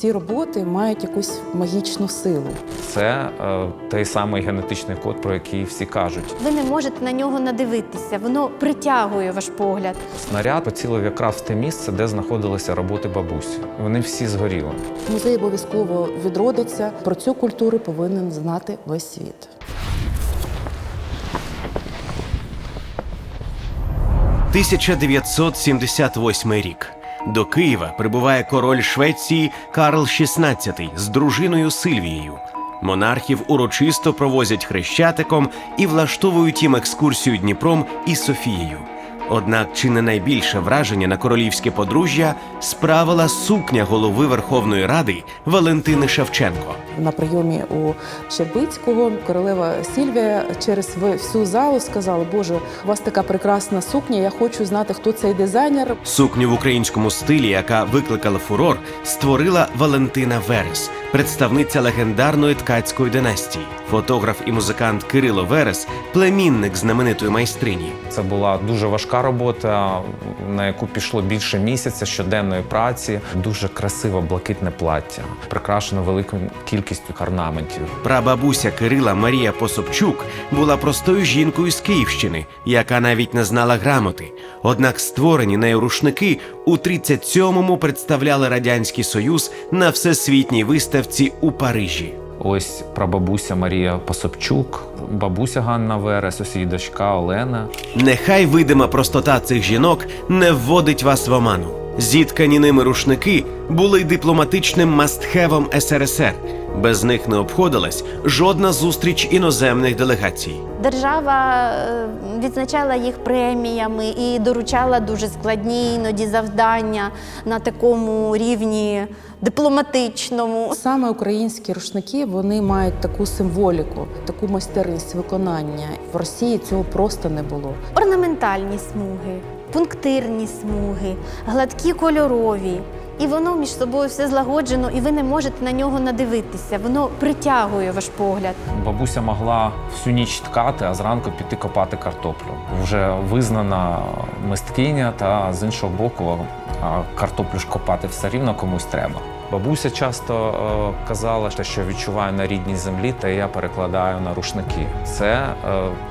Ці роботи мають якусь магічну силу. Це е, той самий генетичний код, про який всі кажуть. Ви не можете на нього надивитися, воно притягує ваш погляд. Снаряд поцілив якраз в те місце, де знаходилися роботи бабусі. Вони всі згоріли. Музей обов'язково відродиться. Про цю культуру повинен знати весь світ. 1978 рік. До Києва прибуває король Швеції Карл XVI з дружиною Сильвією. Монархів урочисто провозять хрещатиком і влаштовують їм екскурсію Дніпром і Софією. Однак чи не найбільше враження на королівське подружжя справила сукня голови Верховної Ради Валентини Шевченко. На прийомі у Щербицького королева Сільвія через всю залу сказала: Боже, у вас така прекрасна сукня. Я хочу знати, хто цей дизайнер. Сукню в українському стилі, яка викликала фурор, створила Валентина Верес, представниця легендарної ткацької династії. Фотограф і музикант Кирило Верес, племінник знаменитої майстрині. Це була дуже важка робота, на яку пішло більше місяця щоденної праці. Дуже красиве блакитне плаття, прикрашено великою кількістю орнаментів. Прабабуся Кирила Марія Пособчук була простою жінкою з Київщини, яка навіть не знала грамоти. Однак створені нею рушники у 37-му представляли радянський союз на всесвітній виставці у Парижі. Ось прабабуся Марія Посопчук, бабуся Ганна Верес, ось її дочка Олена. Нехай видима простота цих жінок не вводить вас в оману. Зіткані ними рушники були дипломатичним мастхевом СРСР. Без них не обходилась жодна зустріч іноземних делегацій. Держава е, відзначала їх преміями і доручала дуже складні іноді завдання на такому рівні дипломатичному. Саме українські рушники вони мають таку символіку, таку майстерність виконання. В Росії цього просто не було. Орнаментальні смуги, пунктирні смуги, гладкі кольорові. І воно між собою все злагоджено, і ви не можете на нього надивитися. Воно притягує ваш погляд. Бабуся могла всю ніч ткати, а зранку піти копати картоплю. Вже визнана мисткиня, та з іншого боку, картоплю ж копати все рівно комусь треба. Бабуся часто е, казала, що що відчуваю на рідній землі, те я перекладаю на рушники. Це е,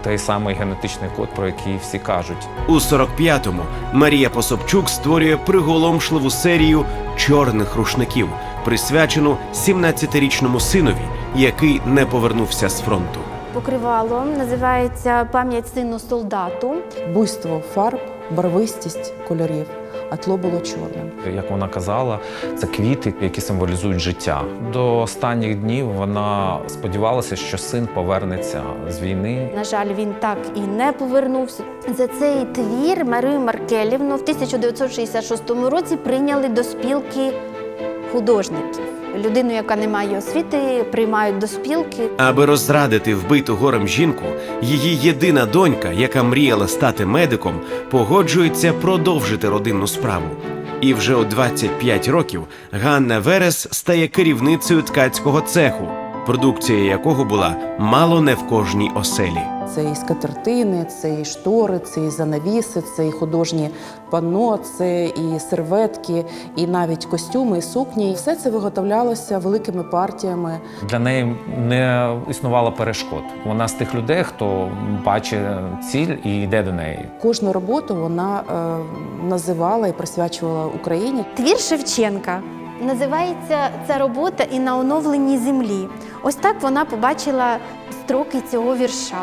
той самий генетичний код, про який всі кажуть. У 45-му Марія Пособчук створює приголомшливу серію чорних рушників, присвячену 17-річному синові, який не повернувся з фронту. Покривало називається пам'ять сину солдату. Буйство фарб, барвистість кольорів, а тло було чорним. Як вона казала, це квіти, які символізують життя. До останніх днів вона сподівалася, що син повернеться з війни. На жаль, він так і не повернувся. За цей твір Марію Маркелівну в 1966 році прийняли до спілки художників. Людину, яка не має освіти, приймають до спілки. Аби розрадити вбиту горем жінку, її єдина донька, яка мріяла стати медиком, погоджується продовжити родинну справу. І вже у 25 років Ганна Верес стає керівницею ткацького цеху, продукція якого була мало не в кожній оселі. Це і скатертини, це і штори, це і занавіси, це і художні панно, це і серветки, і навіть костюми, і сукні. І все це виготовлялося великими партіями. Для неї не існувало перешкод. Вона з тих людей, хто бачить ціль і йде до неї. Кожну роботу вона е, називала і присвячувала Україні. Твір Шевченка. Називається ця робота і на оновленій землі. Ось так вона побачила строки цього вірша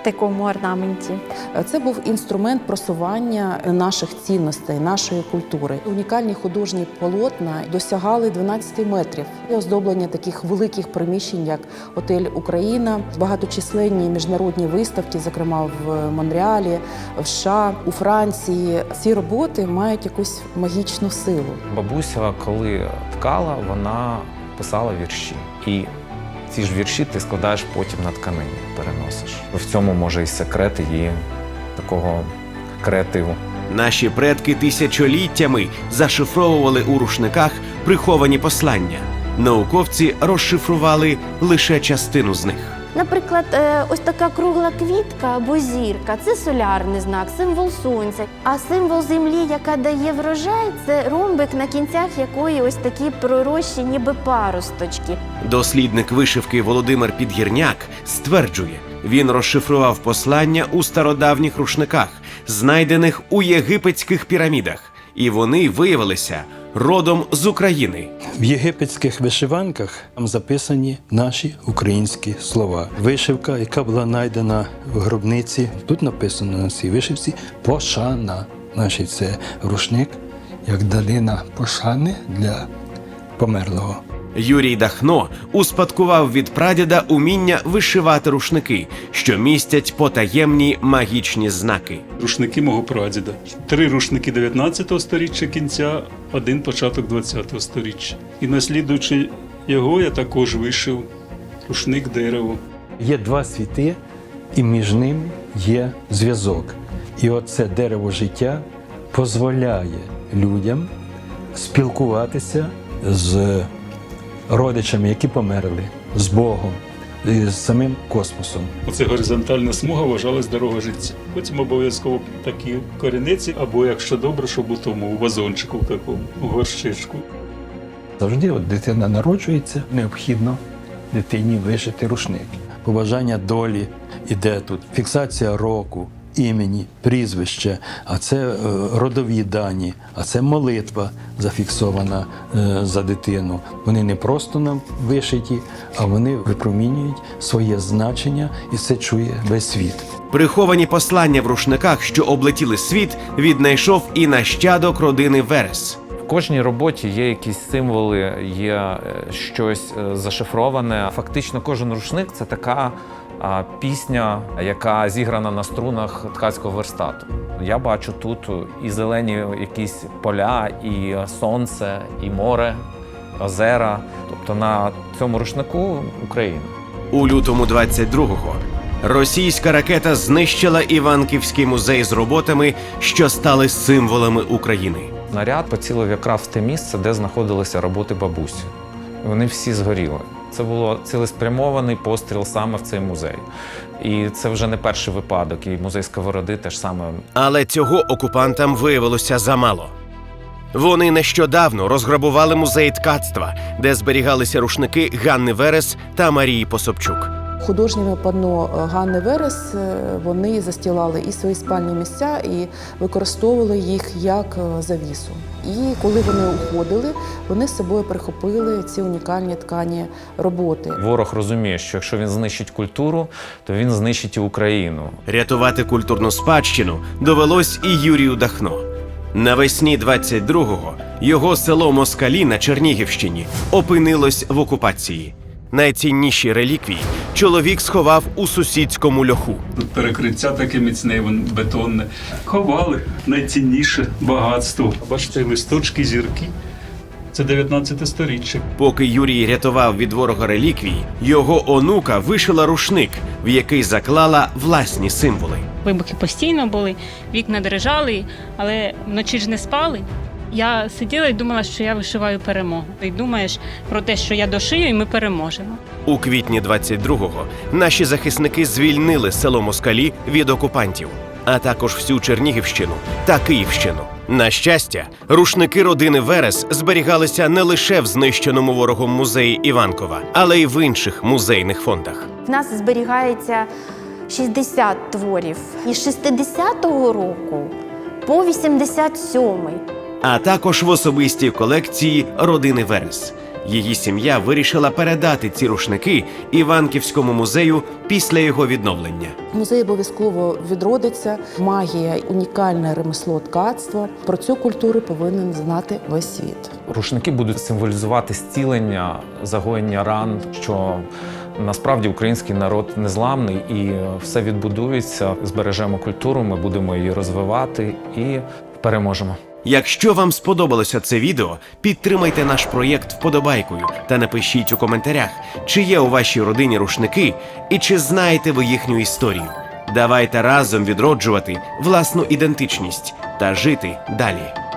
в такому орнаменті. Це був інструмент просування наших цінностей, нашої культури. Унікальні художні полотна досягали 12 метрів. І оздоблення таких великих приміщень, як Отель Україна, багаточисленні міжнародні виставки, зокрема в Монреалі, в США, у Франції. Ці роботи мають якусь магічну силу. Бабуся, коли ткала, вона писала вірші. І ці ж вірші ти складаєш потім на тканині, переносиш. В цьому може і секрет її такого креативу. Наші предки тисячоліттями зашифровували у рушниках приховані послання. Науковці розшифрували лише частину з них. Наприклад, е, ось така кругла квітка або зірка це солярний знак, символ сонця. А символ землі, яка дає врожай, це ромбик, на кінцях якої ось такі пророщі, ніби паросточки. Дослідник вишивки Володимир Підгірняк стверджує, він розшифрував послання у стародавніх рушниках, знайдених у єгипетських пірамідах, і вони виявилися родом з України. В єгипетських вишиванках там записані наші українські слова. Вишивка, яка була знайдена в гробниці, тут написано на цій вишивці пошана. Значить, це рушник як далина пошани для померлого. Юрій Дахно успадкував від прадіда уміння вишивати рушники, що містять потаємні магічні знаки. Рушники мого прадіда. Три рушники 19 століття кінця, один початок 20 століття. І наслідуючи його, я також вишив рушник дерево. Є два світи, і між ними є зв'язок. І оце дерево життя дозволяє людям спілкуватися з родичами, які померли, з Богом, і з самим космосом. Оце горизонтальна смуга вважалась дорога життя. Потім обов'язково такі корінеці, або якщо добре, щоб у тому у вазончику такому, у горщичку. Завжди от дитина народжується, необхідно дитині вишити рушник. Побажання долі іде тут. Фіксація року, імені, прізвище, а це е, родові дані, а це молитва зафіксована е, за дитину. Вони не просто нам вишиті, а вони випромінюють своє значення, і це чує весь світ. Приховані послання в рушниках, що облетіли світ, віднайшов і нащадок родини Верес. В кожній роботі є якісь символи, є е, щось зашифроване. Фактично, кожен рушник це така пісня, яка зіграна на струнах ткацького верстату. Я бачу тут і зелені якісь поля, і сонце, і море, озера. Тобто на цьому рушнику Україна. У лютому 22-го російська ракета знищила Іванківський музей з роботами, що стали символами України. Снаряд поцілив якраз в те місце, де знаходилися роботи бабусі. Вони всі згоріли. Це було цілеспрямований постріл саме в цей музей. І це вже не перший випадок. І музей Сковороди теж саме Але цього окупантам виявилося замало. Вони нещодавно розграбували музей ткацтва, де зберігалися рушники Ганни Верес та Марії Пособчук. Художніми панно е, Ганни Верес е, вони застілали і свої спальні місця, і використовували їх як е, завісу. І коли вони уходили, вони з собою прихопили ці унікальні ткані роботи. ворог розуміє, що якщо він знищить культуру, то він знищить і Україну. Рятувати культурну спадщину довелось і Юрію Дахно. Навесні 22-го його село Москалі на Чернігівщині опинилось в окупації. Найцінніші реліквії чоловік сховав у сусідському льоху. Тут перекриття таке міцне, вон, бетонне. Ховали найцінніше багатство. Бачите, листочки, зірки. Це 19 сторіччя. Поки Юрій рятував від ворога реліквії, його онука вишила рушник, в який заклала власні символи. Вибухи постійно були, вікна дрижали, але вночі ж не спали. Я сиділа і думала, що я вишиваю перемогу. І думаєш про те, що я дошию, і ми переможемо. У квітні 22-го наші захисники звільнили село Москалі від окупантів, а також всю Чернігівщину та Київщину. На щастя, рушники родини Верес зберігалися не лише в знищеному ворогом музеї Іванкова, але й в інших музейних фондах. В нас зберігається 60 творів із 60-го року по 87-й. А також в особистій колекції родини Верес. Її сім'я вирішила передати ці рушники Іванківському музею після його відновлення. Музей обов'язково відродиться. Магія, унікальне ремесло ткацтва. Про цю культуру повинен знати весь світ. Рушники будуть символізувати зцілення, загоєння ран, що насправді український народ незламний і все відбудується. Збережемо культуру, ми будемо її розвивати і переможемо. Якщо вам сподобалося це відео, підтримайте наш проєкт вподобайкою та напишіть у коментарях, чи є у вашій родині рушники і чи знаєте ви їхню історію. Давайте разом відроджувати власну ідентичність та жити далі.